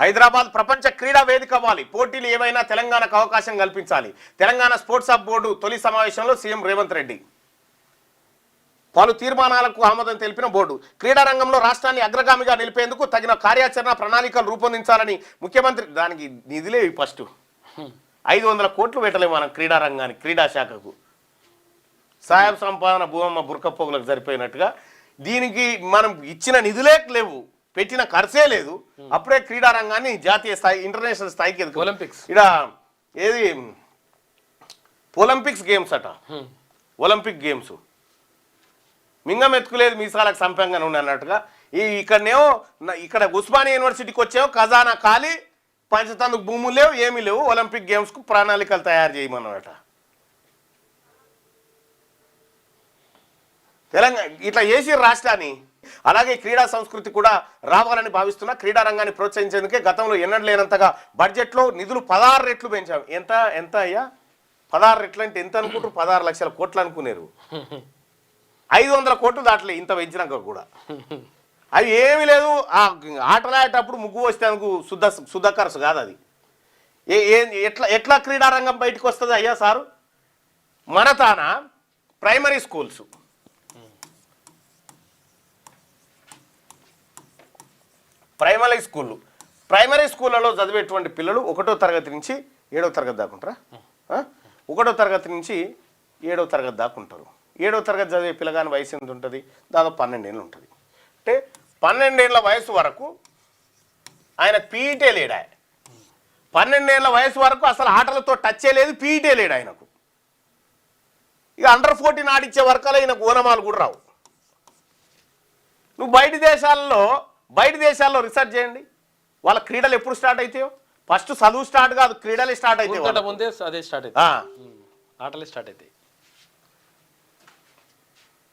హైదరాబాద్ ప్రపంచ క్రీడా వేదిక అవ్వాలి. పోటీలు ఏవైనా తెలంగాణకు అవకాశం కల్పించాలి. తెలంగాణ స్పోర్ట్స్ హబ్ బోర్డు తొలి సమావేశంలో సీఎం రేవంత్ రెడ్డి. పలు తీర్మానాలకు ఆమోదం తెలిపిన బోర్డు. క్రీడా రంగంలో రాష్ట్రాన్ని అగ్రగామిగా నిలిపేందుకు తగిన కార్యాచరణ ప్రణాళికలు రూపొందించాలని ముఖ్యమంత్రి దానికి నిధులే ఫస్ట్. ఐదు వందల కోట్లు పెట్టలేము మనం క్రీడా రంగానికి క్రీడా శాఖకు. సాయం సంపాదన భూమమ్మ బుర్కపోగులకు సరిపోయినట్టుగా దీనికి మనం ఇచ్చిన నిధులే లేవు. పెట్టిన ఖర్చే లేదు. అప్పుడే క్రీడా రంగాన్ని జాతీయ స్థాయి ఇంటర్నేషనల్ స్థాయికి ఎదుగు ఒలింపిక్స్. ఇక్కడ ఏది? ఒలింపిక్స్ గేమ్స్ అట. Olympic games. మింగం ఎత్తుకులేదు మీసాలకు సంపంగా ఉండి అన్నట్టుగా. ఈ ఇక్కడనేమో ఇక్కడ ఉస్మానియా యూనివర్సిటీకి వచ్చేమో ఖజానా ఖాళీ పంచతందుకు భూములు లేవు ఏమీ లేవు. ఒలింపిక్ గేమ్స్కు ప్రణాళికలు తయారు చేయమన్నట తెలంగాణ ఇట్లా చేసి రాష్ట్రాన్ని అలాగే క్రీడా సంస్కృతి కూడా రావాలని భావిస్తున్న క్రీడా రంగాన్ని ప్రోత్సహించేందుకే గతంలో ఎన్నడూ లేనంతగా బడ్జెట్లో నిధులు పదహారు రెట్లు పెంచాం. ఎంత ఎంత అయ్యా? పదహారు రెట్లు అంటే ఎంత అనుకుంటారు పదహారు లక్షల కోట్లు అనుకునేరు. ఐదు వందల కోట్లు దాటలే ఇంత పెంచినాక కూడా. అవి ఏమీ లేదు. ఆ ఆటలాడేటప్పుడు ముగ్గు వస్తే అనుకు శుద్ధ శుద్ధ ఖర్చు కాదు అది. ఏ ఎట్లా ఎట్లా క్రీడారంగం బయటకు వస్తుంది అయ్యా సారు? మన తాన? Primary schools. ప్రైమరీ స్కూళ్ళు. ప్రైమరీ స్కూళ్ళలో చదివేటువంటి పిల్లలు ఒకటో తరగతి నుంచి ఏడో తరగతి దాకా ఉంటారా? ఒకటో తరగతి నుంచి ఏడో తరగతి దాకా ఉంటారు. ఏడో తరగతి చదివే పిల్లగాని వయసు ఎంత ఉంటుంది? దాదాపు పన్నెండేళ్ళు ఉంటుంది. అంటే పన్నెండేళ్ళ వయసు వరకు ఆయన పీఈటే లేడు? ఆయన పన్నెండేళ్ళ వయసు వరకు అసలు ఆటలతో టచ్చే లేదు పీఈటే లేడు ఆయనకు. ఇక అండర్ ఫోర్టీన్ ఆడిచ్చే వరకలే ఈయనకు ఓనమాలు కూడా రావు. నువ్వు బయట దేశాల్లో బయట దేశాల్లో రీసెర్చ్ చేయండి. వాళ్ళ క్రీడలు ఎప్పుడు స్టార్ట్ అవుతాయో ఫస్ట్ చదువు స్టార్ట్ కాదు క్రీడలే స్టార్ట్ అవుతాయి. ముందే అదే స్టార్ట్ అవుతాయి ఆటలే స్టార్ట్ అవుతాయి